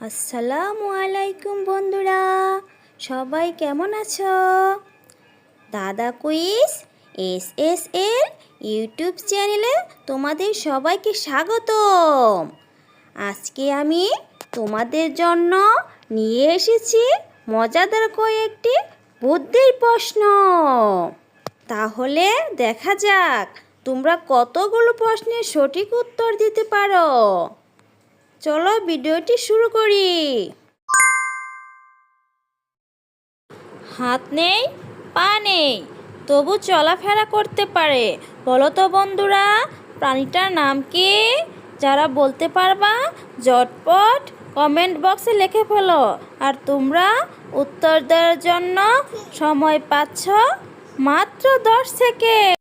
আসসালামু আলাইকুম বন্ধুরা, সবাই কেমন আছো? Dada quiz S S L YouTube চ্যানেলে তোমাদের সবাইকে স্বাগতম। আজকে আমি তোমাদের জন্য নিয়ে এসেছি মজাদার কয়েকটি বুদ্ধির প্রশ্ন। তাহলে দেখা যাক তোমরা কতগুলো প্রশ্নের সঠিক উত্তর দিতে পারো। চলো ভিডিওটি শুরু করি। হাত নেই, পা নেই, তবু চলাফেরা করতে পারে। বলো তো বন্ধুরা, প্রাণীটার নাম কি? যারা বলতে পারবা জটপট কমেন্ট বক্সে লিখে ফেলো। আর তোমরা উত্তর দেওয়ার জন্য সময় পাচ্ছ মাত্র দশ সেকেন্ড।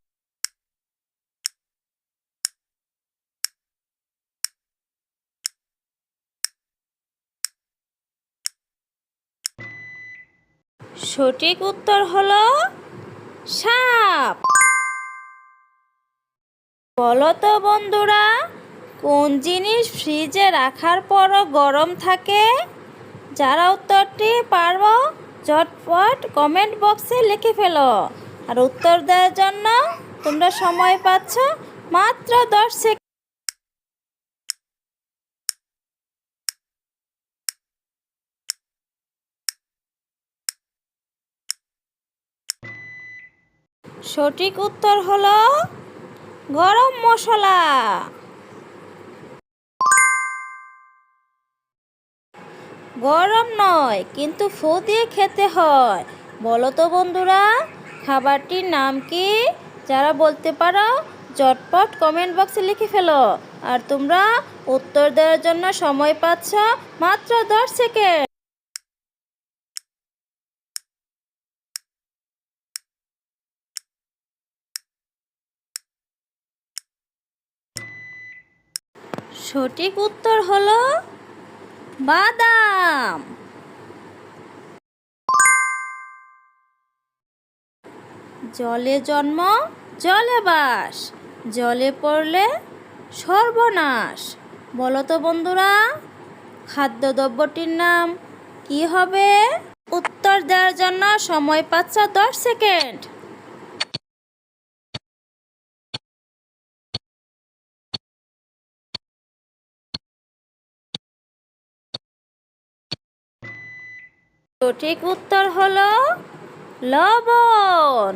সঠিক উত্তর হলো সাপ। বলো তো বন্ধুরা, কোন জিনিস ফ্রিজে রাখার পরও গরম থাকে? যারা উত্তরটি পারব চটপট কমেন্ট বক্সে লিখে ফেলো। আর উত্তর দেওয়ার জন্য তোমরা সময় পাচ্ছ মাত্র দশ সেকেন্ড সঠিক উত্তর হলো গরম মশলা। গরম নয়, কিন্তু ফু দিয়ে খেতে হয়। বলো তো বন্ধুরা, খাবারটির নাম কি? যারা বলতে পারো, চটপট কমেন্ট বক্সে লিখে ফেলো। আর তোমরা উত্তর দেওয়ার জন্য সময় পাচ্ছ মাত্র দশ সেকেন্ড সঠিক উত্তর হলো বাদাম। জলে জন্ম, জলে বাস। জলে পড়লে সর্বনাশ। বলো তো বন্ধুরা, খাদ্যদ্রব্যটির নাম কি হবে? উত্তর দেওয়ার জন্য সময় পাচ্ছ দশ সেকেন্ড। সঠিক উত্তর হলো লবণ।